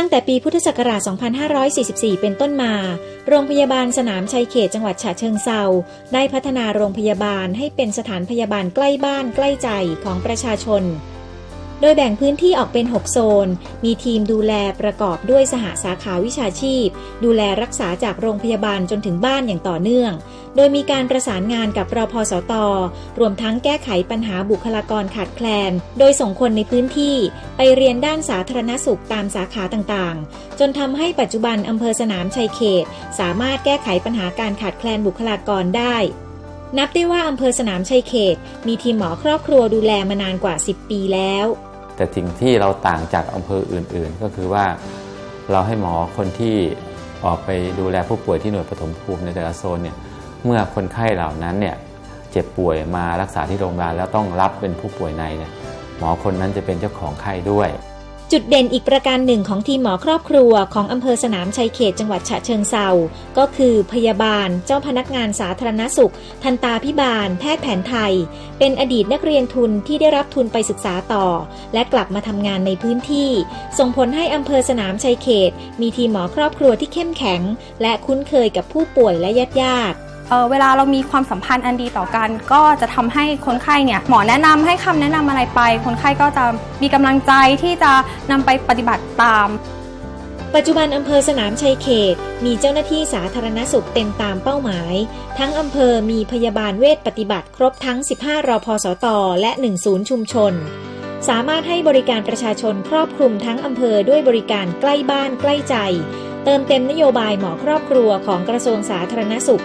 ั้งแต่ปีพุทธศักราช 2544 เป็นต้นมา โรงพยาบาลสนามชัยเขตจังหวัดฉะเชิงเซาได้พัฒนาโรงพยาบาลให้เป็นสถานพยาบาลใกล้บ้านใกล้ใจของประชาชน โดยแบ่งพื้นที่ออกเป็น 6 โซน มีทีมดูแลประกอบด้วยสหสาขาวิชาชีพ ดูแลรักษาจากโรงพยาบาลจนถึงบ้านอย่างต่อเนื่อง โดยมีการประสานงานกับรอพสตรวมทั้งแก้ไขปัญหาบุคลากรขาดแคลน โดยส่งคนในพื้นที่ ไปเรียนด้านสาธารณสุขตามสาขาต่างๆ จนทำให้ปัจจุบันอำเภอสนามชัยเขต สามารถแก้ไขปัญหาการขาดแคลนบุคลากรได้นับได้ว่าอำเภอสนามชัยเขต มีทีมหมอครอบครัวดูแลมานานกว่า 10 ปีแล้ว แต่สิ่งที่เราต่างจากอำเภออื่น ๆ ก็คือว่าเราให้หมอคนที่ออกไปดูแลผู้ป่วยที่หน่วยปฐมภูมิในแต่ละโซนเนี่ยเมื่อคนไข้เหล่านั้นเนี่ยเจ็บป่วยมารักษาที่โรงพยาบาลแล้วต้องรับเป็นผู้ป่วยในเนี่ยหมอคนนั้นจะเป็นเจ้าของไข้ด้วย จุดเด่นอีกประการหนึ่งของทีมหมอครอบครัวของอำเภอสนามชัยเขตจังหวัดฉะเชิงเซาก็คือพยาบาล เจ้าพนักงานสาธารณสุข ทันตาพิบาล แพทย์แผนไทย เป็นอดีตนักเรียนทุนที่ได้รับทุนไปศึกษาต่อ และกลับมาทำงานในพื้นที่ ส่งผลให้อำเภอสนามชัยเขต มีทีมหมอครอบครัวที่เข้มแข็ง และคุ้นเคยกับผู้ป่วยและญาติญาติ เเวลาเรามีความสัมพันธ์อันดีต่อกัน ก็จะทำให้คนไข้เนี่ยหมอแนะนำให้คำแนะนำอะไรไป คนไข้ก็จะมีกำลังใจที่จะนำไปปฏิบัติตาม ปัจจุบันอำเภอสนามชัยเขต มีเจ้าหน้าที่สาธารณสุขเต็มตามเป้าหมาย ทั้งอำเภอมีพยาบาลเวชปฏิบัติครบทั้ง 15รอพสต และ1ศูนย์ชุมชนสามารถให้บริการประชาชนครอบคลุมทั้งอำเภอด้วยบริการใกล้บ้านใกล้ใจ เติมเต็มนโยบายหมอครอบครัวของกระทรวงสาธารณสุข